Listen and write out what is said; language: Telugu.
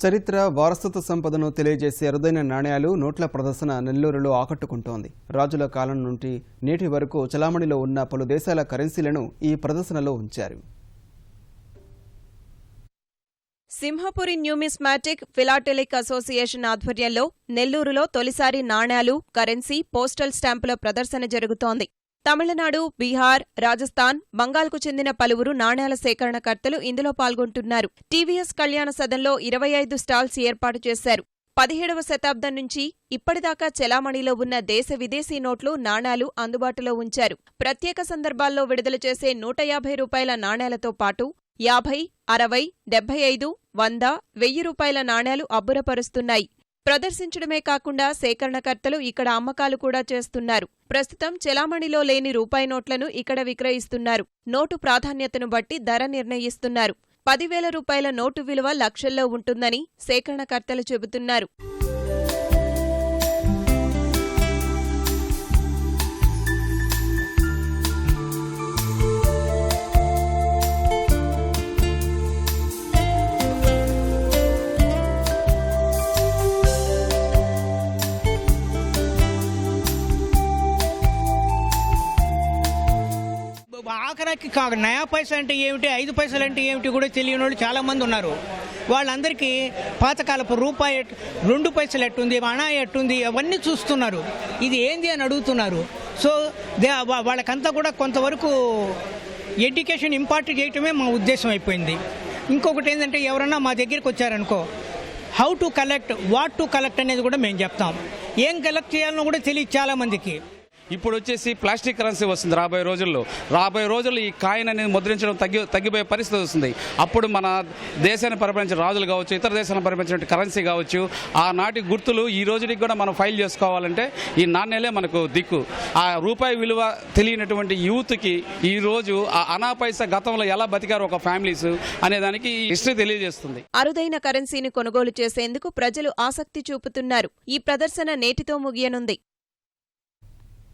చరిత్ర వారసత్వ సంపదను తెలియజేసే అరుదైన నాణ్యాలు నోట్ల ప్రదర్శన నెల్లూరులో ఆకట్టుకుంటోంది. రాజుల కాలం నుండి నేటి వరకు చలామణిలో ఉన్న పలు దేశాల కరెన్సీలను ఈ ప్రదర్శనలో ఉంచారు. సింహపురి న్యూమిస్మాటిక్ ఫిలాటెలిక్ అసోసియేషన్ ఆధ్వర్యంలో నెల్లూరులో తొలిసారి నాణేలు కరెన్సీ పోస్టల్ స్టాంపుల ప్రదర్శన జరుగుతోంది. తమిళనాడు బీహార్ రాజస్థాన్ బంగాల్కు చెందిన పలువురు నాణేల సేకరణకర్తలు ఇందులో పాల్గొంటున్నారు. టీవీఎస్ కళ్యాణ సదన్లో ఇరవై ఐదు స్టాల్స్ ఏర్పాటు చేశారు. పదిహేడవ శతాబ్దం నుంచి ఇప్పటిదాకా చెలామణిలో ఉన్న దేశ విదేశీ నోట్లు నాణేలు అందుబాటులో ఉంచారు. ప్రత్యేక సందర్భాల్లో విడుదల చేసే నూట యాభై రూపాయల నాణేలతో పాటు యాభై అరవై డెబ్బై ఐదు వంద వెయ్యి రూపాయల నాణేలు అబ్బురపరుస్తున్నాయి. ప్రదర్శించడమే కాకుండా సేకరణకర్తలు ఇక్కడ అమ్మకాలు కూడా చేస్తున్నారు. ప్రస్తుతం చెలామణిలో లేని రూపాయి నోట్లను ఇక్కడ విక్రయిస్తున్నారు. నోటు ప్రాధాన్యతను బట్టి ధర నిర్ణయిస్తున్నారు. పదివేల రూపాయల నోటు విలువ లక్షల్లో ఉంటుందని సేకరణకర్తలు చెబుతున్నారు. ఆఖరికి నయా పైసా అంటే ఏమిటి ఐదు పైసలు అంటే ఏమిటి కూడా తెలియని వాళ్ళు చాలామంది ఉన్నారు. వాళ్ళందరికీ పాతకాలపు రూపాయి రెండు పైసలు ఎట్టుంది అణా ఎట్టుంది అవన్నీ చూస్తున్నారు. ఇది ఏంది అని అడుగుతున్నారు. సో దే వాళ్ళకంతా కూడా కొంతవరకు ఎడ్యుకేషన్ ఇంపార్ట్ చేయటమే మా ఉద్దేశం అయిపోయింది. ఇంకొకటి ఏంటంటే ఎవరన్నా మా దగ్గరికి వచ్చారనుకో how to collect what to collect అనేది కూడా మేము చెప్తాం. ఏం కలెక్ట్ చేయాలనో కూడా తెలియదు చాలామందికి. ఇప్పుడు వచ్చేసి ప్లాస్టిక్ కరెన్సీ వస్తుంది రాబోయే రోజుల్లో. రాబోయే రోజుల్లో ఈ కాయిన్ అనేది ముద్రించడం తగ్గి తగ్గిపోయే పరిస్థితి వస్తుంది. అప్పుడు మన దేశాన్ని పరిపాలించిన రాజులు కావచ్చు ఇతర దేశాలను పరిపాలించిన కరెన్సీ కావచ్చు ఆనాటి గుర్తులు ఈ రోజుకి కూడా మనం ఫైల్ చేసుకోవాలంటే ఈ నాణ్యలే మనకు దిక్కు. ఆ రూపాయి విలువ తెలియనటువంటి యూత్కి ఈ రోజు ఆ అనాపైస గతంలో ఎలా బతికారు ఒక ఫ్యామిలీస్ అనే దానికి హిస్టరీ తెలియజేస్తుంది. అరుదైన కరెన్సీని కొనుగోలు చేసేందుకు ప్రజలు ఆసక్తి చూపుతున్నారు. ఈ ప్రదర్శన నేటితో ముగియనుంది.